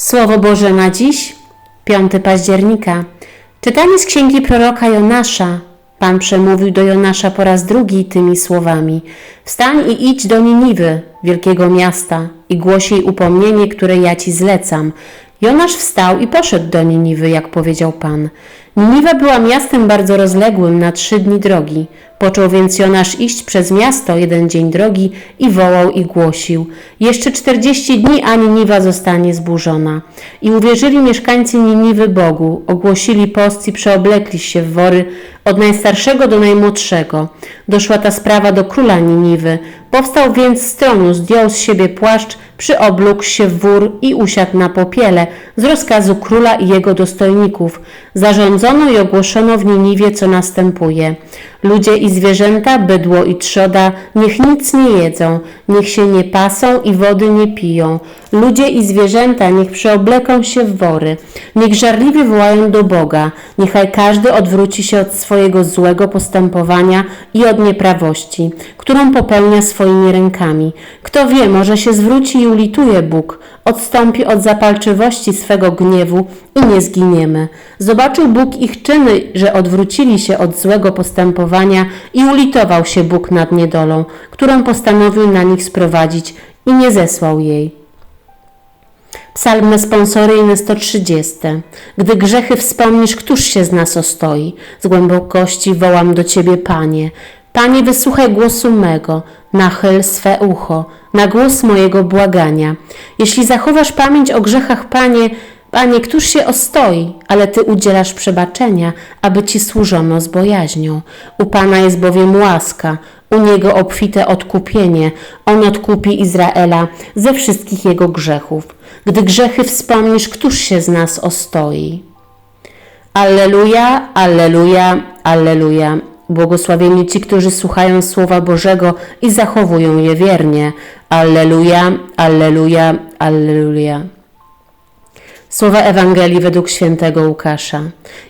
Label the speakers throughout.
Speaker 1: Słowo Boże na dziś, 5 października. Czytanie z księgi proroka Jonasza. Pan przemówił do Jonasza po raz drugi tymi słowami: Wstań i idź do Niniwy, wielkiego miasta, i głoś jej upomnienie, które ja ci zlecam. Jonasz wstał i poszedł do Niniwy, jak powiedział Pan. Niniwa była miastem bardzo rozległym na trzy dni drogi. Począł więc Jonasz iść przez miasto jeden dzień drogi i wołał i głosił. Jeszcze czterdzieści dni, a Niniwa zostanie zburzona. I uwierzyli mieszkańcy Niniwy Bogu, ogłosili post i przeoblekli się w wory od najstarszego do najmłodszego. Doszła ta sprawa do króla Niniwy. Powstał więc z tronu, zdjął z siebie płaszcz, przyoblógł się w wór i usiadł na popiele z rozkazu króla i jego dostojników. Zarządzono i ogłoszono w Niniwie, co następuje. Ludzie i zwierzęta, bydło i trzoda, niech nic nie jedzą, niech się nie pasą i wody nie piją. Ludzie i zwierzęta niech przeobleką się w wory, niech żarliwie wołają do Boga, niechaj każdy odwróci się od swojego złego postępowania i od nieprawości, którą popełnia swoimi rękami. Kto wie, może się zwróci i ulituje Bóg, odstąpi od zapalczywości swego gniewu i nie zginiemy. Zobaczył Bóg ich czyny, że odwrócili się od złego postępowania i ulitował się Bóg nad niedolą, którą postanowił na nich sprowadzić i nie zesłał jej. Psalm responsoryjny 130. Gdy grzechy wspomnisz, któż się z nas ostoi? Z głębokości wołam do Ciebie, Panie. Panie, wysłuchaj głosu mego, nachyl swe ucho, na głos mojego błagania. Jeśli zachowasz pamięć o grzechach, Panie, Panie, któż się ostoi, ale Ty udzielasz przebaczenia, aby Ci służono z bojaźnią. U Pana jest bowiem łaska, u Niego obfite odkupienie. On odkupi Izraela ze wszystkich jego grzechów. Gdy grzechy wspomnisz, któż się z nas ostoi? Alleluja, alleluja, alleluja. Błogosławieni ci, którzy słuchają Słowa Bożego i zachowują je wiernie. Alleluja, alleluja, alleluja. Słowa Ewangelii według świętego Łukasza.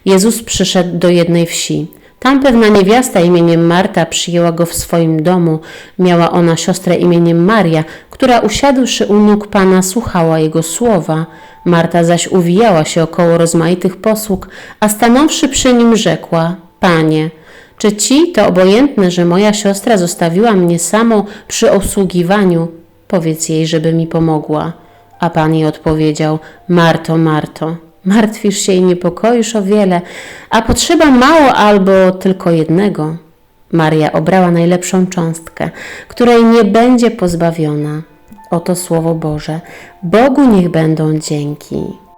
Speaker 1: Jezus przyszedł do jednej wsi. Tam pewna niewiasta imieniem Marta przyjęła go w swoim domu. Miała ona siostrę imieniem Maria, która usiadłszy u nóg Pana słuchała jego słowa. Marta zaś uwijała się około rozmaitych posług, a stanąwszy przy nim rzekła: Panie, czy ci to obojętne, że moja siostra zostawiła mnie samą przy obsługiwaniu? Powiedz jej, żeby mi pomogła. A Pan jej odpowiedział: Marto, Marto, martwisz się i niepokoisz o wiele, a potrzeba mało albo tylko jednego. Maria obrała najlepszą cząstkę, której nie będzie pozbawiona. Oto słowo Boże. Bogu niech będą dzięki.